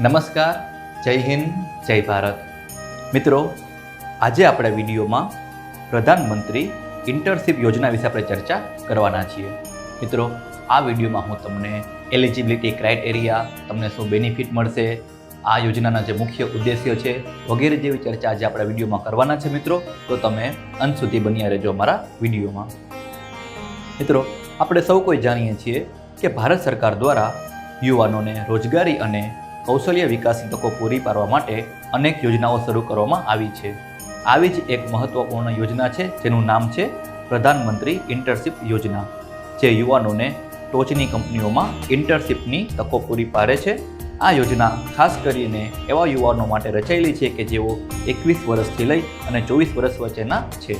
નમસ્કાર, જય હિન્દ, જય ભારત. મિત્રો, આજે આપણે વિડીયોમાં પ્રધાનમંત્રી ઇન્ટર્નશીપ યોજના વિશે આપણે ચર્ચા કરવાના છીએ. મિત્રો, આ વિડીયોમાં હું તમને એલિજિબિલિટી ક્રાઇટેરિયા તમને શું બેનિફિટ મળશે, આ યોજનાના જે મુખ્ય ઉદ્દેશ્ય છે વગેરે જેવી ચર્ચા આજે આપણા વિડીયોમાં કરવાના છે, મિત્રો. તો તમે અંત સુધી બન્યા રહેજો અમારા વિડીયોમાં. મિત્રો, આપણે સૌ કોઈ જાણીએ છીએ કે ભારત સરકાર દ્વારા યુવાનોને રોજગારી અને કૌશલ્ય વિકાસની તકો પૂરી પાડવા માટે અનેક યોજનાઓ શરૂ કરવામાં આવી છે. આવી જ એક મહત્વપૂર્ણ યોજના છે, જેનું નામ છે પ્રધાનમંત્રી ઇન્ટર્નશિપ યોજના, જે યુવાનોને ટોચની કંપનીઓમાં ઇન્ટર્નશિપની તકો પૂરી પાડે છે. આ યોજના ખાસ કરીને એવા યુવાનો માટે રચાયેલી છે કે જેઓ એકવીસ વર્ષથી લઈ અને ચોવીસ વર્ષ વચ્ચેના છે.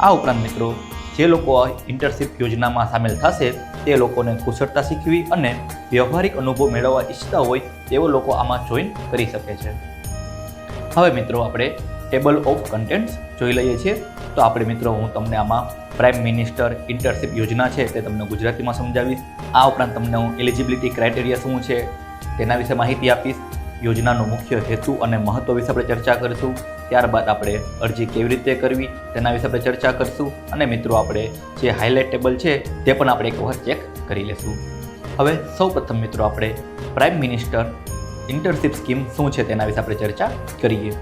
આ ઉપરાંત મિત્રો, જે લોકો આ ઇન્ટર્નશિપ યોજનામાં સામેલ થશે, તે લોકોને કુશળતા શીખવી અને વ્યવહારિક અનુભવ મેળવવા ઈચ્છતા હોય તેઓ લોકો આમાં જોઈન કરી શકે છે. હવે મિત્રો આપણે ટેબલ ઓફ કન્ટેન્ટ્સ જોઈ લઈએ છીએ. તો આપણે મિત્રો હું તમને આમાં પ્રાઇમ મિનિસ્ટર ઇન્ટર્નશિપ યોજના છે તે તમને ગુજરાતીમાં સમજાવીશ. આ ઉપરાંત તમને હું એલિજિબિલિટી ક્રાઇટેરિયા શું છે તેના વિશે માહિતી આપીશ. યોજનાનો મુખ્ય હેતુ અને મહત્વ વિશે આપણે ચર્ચા કરીશું. ત્યારબાદ આપણે અરજી કેવી રીતે કરવી તેના વિશે આપણે ચર્ચા કરીશું. અને મિત્રો આપણે જે હાઇલાઇટ ટેબલ છે તે પણ આપણે એક વખત ચેક કરી લેશું. હવે સૌ પ્રથમ મિત્રો આપણે પ્રાઇમ મિનિસ્ટર ઇન્ટર્નશીપ સ્કીમ શું છે તેના વિશે આપણે ચર્ચા કરીએ.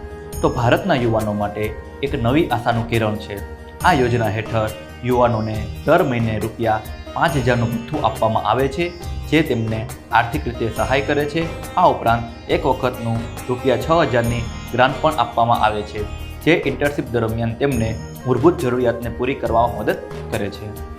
તો ભારતના યુવાનો માટે એક નવી આશાનું કિરણ છે. આ યોજના હેઠળ યુવાનોને દર મહિને રૂપિયા પાંચ હજારનું ભથ્થું આપવામાં આવે છે, જે તેમને આર્થિક રીતે સહાય કરે છે. આ ઉપરાંત એક વખતનું રૂપિયા છ હજારની ગ્રાન્ટ પણ આપવામાં આવે છે, જે ઇન્ટર્નશીપ દરમિયાન તેમને મૂળભૂત જરૂરિયાતને પૂરી કરવામાં મદદ કરે છે.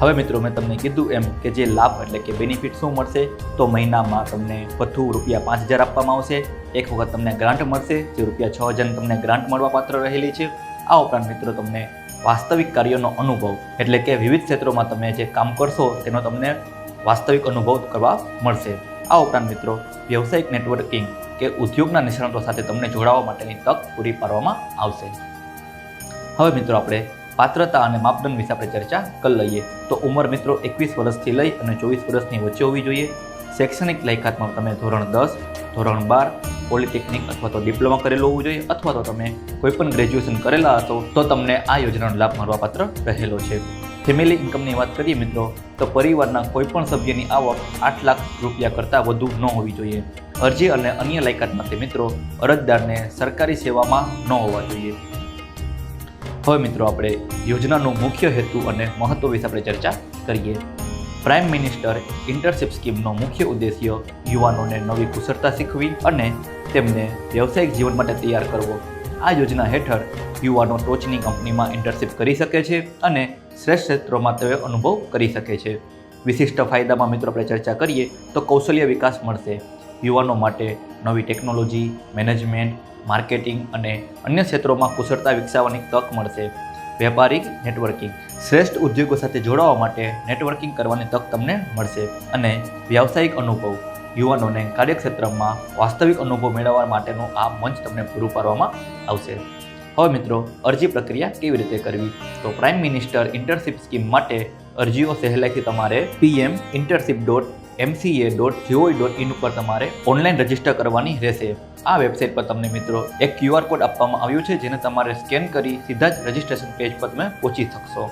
હવે મિત્રો, મેં તમને કીધું એમ કે જે લાભ એટલે કે બેનિફિટ શું મળશે, તો મહિનામાં તમને વધુ રૂપિયા પાંચ હજાર આપવામાં આવશે. એક વખત તમને ગ્રાન્ટ મળશે, જે રૂપિયા છ હજારની તમને ગ્રાન્ટ મળવા પાત્ર રહેલી છે. આ ઉપરાંત મિત્રો, તમને વાસ્તવિક કાર્યનો અનુભવ એટલે કે વિવિધ ક્ષેત્રોમાં તમે જે કામ કરશો, તેનો તમને વાસ્તવિક અનુભવ કરવા મળશે. આ ઉપરાંત મિત્રો, વ્યવસાયિક નેટવર્કિંગ કે ઉદ્યોગના નિષ્ણાતો સાથે તમને જોડાવા માટેની તક પૂરી પાડવામાં આવશે. હવે મિત્રો, આપણે પાત્રતા અને માપદંડ વિશે આપણે ચર્ચા કરી લઈએ. તો ઉંમર મિત્રો એકવીસ વર્ષથી લઈ અને ચોવીસ વર્ષની વચ્ચે હોવી જોઈએ. શૈક્ષણિક લાયકાતમાં તમે ધોરણ દસ, ધોરણ બાર, પોલિટેકનિક અથવા તો ડિપ્લોમા કરેલું હોવું જોઈએ અથવા તો તમે કોઈ પણ ગ્રેજ્યુએશન કરેલા હશો, તો તમને આ યોજનાનો લાભ મળવાપાત્ર રહેલો છે. ફેમિલી ઇન્કમની વાત કરીએ મિત્રો, તો પરિવારના કોઈપણ સભ્યની આવક આઠ લાખ રૂપિયા કરતાં વધુ ન હોવી જોઈએ. અરજી અને અન્ય લાયકાત માટે મિત્રો અરજદારને સરકારી સેવામાં ન હોવા જોઈએ. હવે મિત્રો આપણે યોજનાનો મુખ્ય હેતુ અને મહત્વ વિશે આપણે ચર્ચા કરીએ. પ્રાઇમ મિનિસ્ટર ઇન્ટરશિપ સ્કીમનો મુખ્ય ઉદ્દેશ્ય યુવાનોને નવી કુશળતા શીખવી અને તેમને વ્યવસાયિક જીવન માટે તૈયાર કરવો. આ યોજના હેઠળ યુવાનો ટોચની કંપનીમાં ઇન્ટર્નશિપ કરી શકે છે અને શ્રેષ્ઠ ક્ષેત્રોમાં તેઓ અનુભવ કરી શકે છે. વિશિષ્ટ ફાયદામાં મિત્રો આપણે ચર્ચા કરીએ તો કૌશલ્ય વિકાસ મળશે. યુવાનો માટે નવી ટેકનોલોજી, મેનેજમેન્ટ, માર્કેટિંગ અને અન્ય ક્ષેત્રોમાં કુશળતા વિકસાવવાની તક મળશે. વેપારિક નેટવર્કિંગ શ્રેષ્ઠ ઉદ્યોગો સાથે જોડાવા માટે નેટવર્કિંગ કરવાની તક તમને મળશે અને વ્યાવસાયિક અનુભવ યુવાનોને કાર્યક્ષેત્રમાં વાસ્તવિક અનુભવ મેળવવા માટેનું આ મંચ તમને પૂરું પાડવામાં આવશે. હવે મિત્રો, અરજી પ્રક્રિયા કેવી રીતે કરવી? તો પ્રાઇમ મિનિસ્ટર ઇન્ટર્નશિપ સ્કીમ માટે અરજીઓ સહેલાઈથી તમારે PM internship dot MCA dot GOI dot in ઉપર તમારે ઓનલાઈન રજિસ્ટર કરવાની રહેશે. આ વેબસાઇટ પર તમને મિત્રો એક ક્યુઆર કોડ આપવામાં આવ્યું છે, જેને તમારે સ્કેન કરી સીધા જ રજીસ્ટ્રેશન પેજ પર તમે પહોંચી શકશો.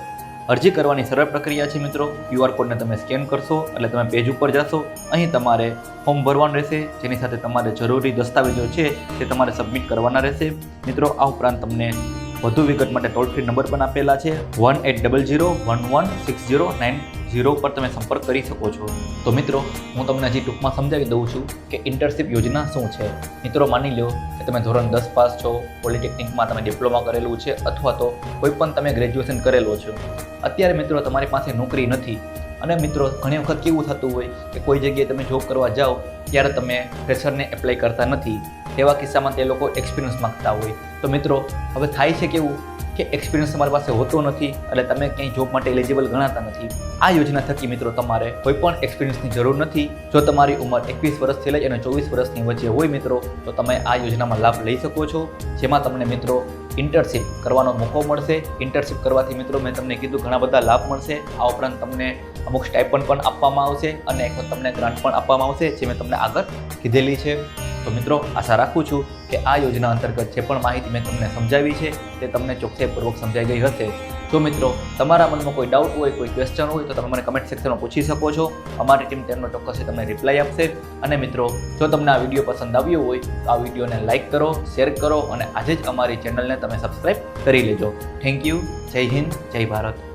અરજી કરવાની સરળ પ્રક્રિયા છે મિત્રો. ક્યુઆર કોડને તમે સ્કેન કરશો, એટલે તમે પેજ ઉપર જશો. અહીં તમારે ફોર્મ ભરવાનું રહેશે, જેની સાથે તમારે જરૂરી દસ્તાવેજો છે તે તમારે સબમિટ કરવાના રહેશે. મિત્રો, આ ઉપરાંત તમને વધુ વિગત માટે ટોલ ફ્રી નંબર પણ આપેલા છે. One eight double zero one one six zero nine zero પર તમે સંપર્ક કરી શકો છો. તો મિત્રો, હું તમને હજી ટૂંકમાં સમજાવી દઉં છું કે ઇન્ટર્નશિપ યોજના શું છે. મિત્રો, માની લો કે તમે ધોરણ દસ પાસ છો પોલિટેકનિકમાં તમે ડિપ્લોમા કરેલું છે અથવા તો કોઈ પણ તમે ગ્રેજ્યુએશન કરેલો છો. અત્યારે મિત્રો, તમારી પાસે નોકરી નથી. અને મિત્રો, ઘણી વખત કેવું થતું હોય કે કોઈ જગ્યાએ તમે જોબ કરવા જાઓ, ત્યારે તમે ફ્રેશરને એપ્લાય કરતા નથી. તેવા કિસ્સામાં તે લોકો એક્સપિરિયન્સ માગતા હોય. તો મિત્રો, હવે થાય છે કેવું? કે એક્સપિરિયન્સ તમારી પાસે હોતો નથી એટલે તમે ક્યાંય જોબ માટે એલિજિબલ ગણાતા નથી. આ યોજના થકી મિત્રો તમારે કોઈ પણ એક્સપિરિયન્સની જરૂર નથી. જો તમારી ઉંમર એકવીસ વર્ષથી લઈ અને ચોવીસ વર્ષની વચ્ચે હોય મિત્રો, તો તમે આ યોજનામાં લાભ લઈ શકો છો. જેમાં તમને મિત્રો ઇન્ટર્નશીપ કરવાનો મોકો મળશે. ઇન્ટર્નશીપ કરવાથી મિત્રો મેં તમને કીધું ઘણા બધા લાભ મળશે. આ ઉપરાંત તમને અમુક સ્ટાઇપન પણ આપવામાં આવશે અને એક તમને ગ્રાન્ટ પણ આપવામાં આવશે, જે મેં તમને આગળ કીધેલી છે. તો મિત્રો, આશા રાખું છું કે આ યોજના અંતર્ગત જે પણ માહિતી મેં તમને સમજાવી છે, તે તમને ચોકસાઈપૂર્વક સમજાઈ ગઈ હશે. જો મિત્રો, તમારા મનમાં કોઈ ડાઉટ હોય, કોઈ ક્વેશ્ચન હોય, તો તમે મને કમેન્ટ સેક્શનમાં પૂછી શકો છો. અમારી ટીમ તેમનો ચોક્કસથી તમને રિપ્લાય આપશે. અને મિત્રો, જો તમને આ વીડિયો પસંદ આવ્યો હોય, તો આ વિડીયોને લાઇક કરો શેર કરો, અને આજે જ અમારી ચેનલને તમે સબસ્ક્રાઈબ કરી લેજો. થેન્ક યુ જય હિન્દ, જય ભારત.